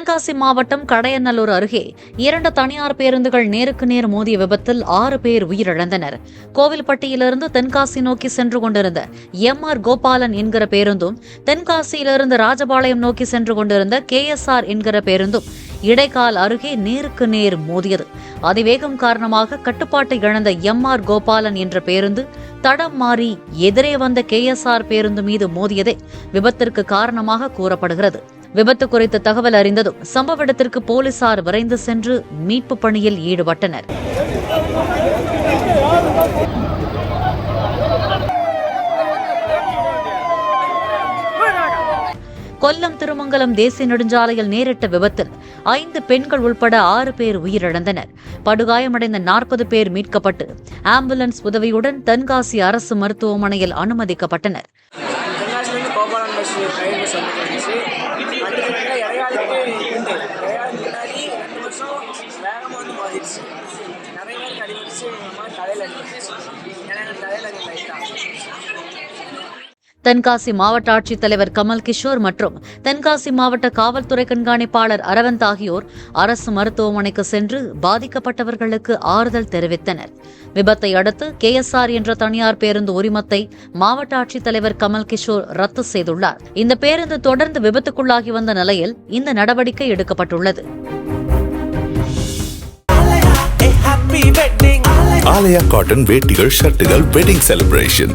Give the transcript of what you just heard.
தென்காசி மாவட்டம் கடையநல்லூர் அருகே இரண்டு தனியார் பேருந்துகள் நேருக்கு நேர் மோதிய விபத்தில் ஆறு பேர் உயிரிழந்தனர். கோவில்பட்டியிலிருந்து தென்காசி நோக்கி சென்று கொண்டிருந்த எம் ஆர் கோபாலன் என்கிற பேருந்தும் தென்காசியிலிருந்து ராஜபாளையம் நோக்கி சென்று கொண்டிருந்த கே எஸ் ஆர் என்கிற பேருந்தும் இடைக்கால் அருகே நேருக்கு நேர் மோதியது. அதிவேகம் காரணமாக கட்டுப்பாட்டை இழந்த எம் ஆர் கோபாலன் என்ற பேருந்து தடம் மாறி எதிரே வந்த கே எஸ் ஆர் பேருந்து மீது மோதியதே விபத்திற்கு காரணமாக கூறப்படுகிறது. விபத்து குறித்து தகவல் அறிந்ததும் சம்பவ இடத்திற்கு போலீசார் விரைந்து சென்று மீட்பு பணியில் ஈடுபட்டனர். கொல்லம் திருமங்கலம் தேசிய நெடுஞ்சாலையில் நேரிட்ட விபத்தில் ஐந்து பெண்கள் உள்பட ஆறு பேர் உயிரிழந்தனர். படுகாயமடைந்த நாற்பது பேர் மீட்கப்பட்டு ஆம்புலன்ஸ் உதவியுடன் தென்காசி அரசு மருத்துவமனையில் அனுமதிக்கப்பட்டனர். தென்காசிலேருந்து கோபாலன் பஸ் ட்ரெயின் பஸ் வந்துட்டு இருந்துச்சு வண்டி கட்டில் இடையாளுக்கு இருந்து இடையாளுக்கு முன்னாடி ரெண்டு வருஷம் வேகமாக வந்து மோதிடுச்சு நிறைய பேருக்கு அடிபட்டுச்சு எங்கள் அம்மா தலையில் அடிபட்டுச்சு ஏன்னா எனக்கு தலையில் அடி லைட்டாக தென்காசி மாவட்ட ஆட்சித்தலைவர் கமல் கிஷோர் மற்றும் தென்காசி மாவட்ட காவல்துறை கண்காணிப்பாளர் அரவிந்த் ஆகியோர் அரசு மருத்துவமனைக்கு சென்று பாதிக்கப்பட்டவர்களுக்கு ஆறுதல் தெரிவித்தனர். விபத்தை அடுத்து கேஎஸ்ஆர் என்ற தனியார் பேருந்து உரிமத்தை மாவட்ட ஆட்சித்தலைவர் கமல் கிஷோர் ரத்து செய்துள்ளார். இந்த பேருந்து தொடர்ந்து விபத்துக்குள்ளாகி வந்த நிலையில் இந்த நடவடிக்கை எடுக்கப்பட்டுள்ளது. ஆலயா காட்டன் வேட்டிகள் ஷர்ட்டுகள் வெட்டிங் செலிப்ரேஷன்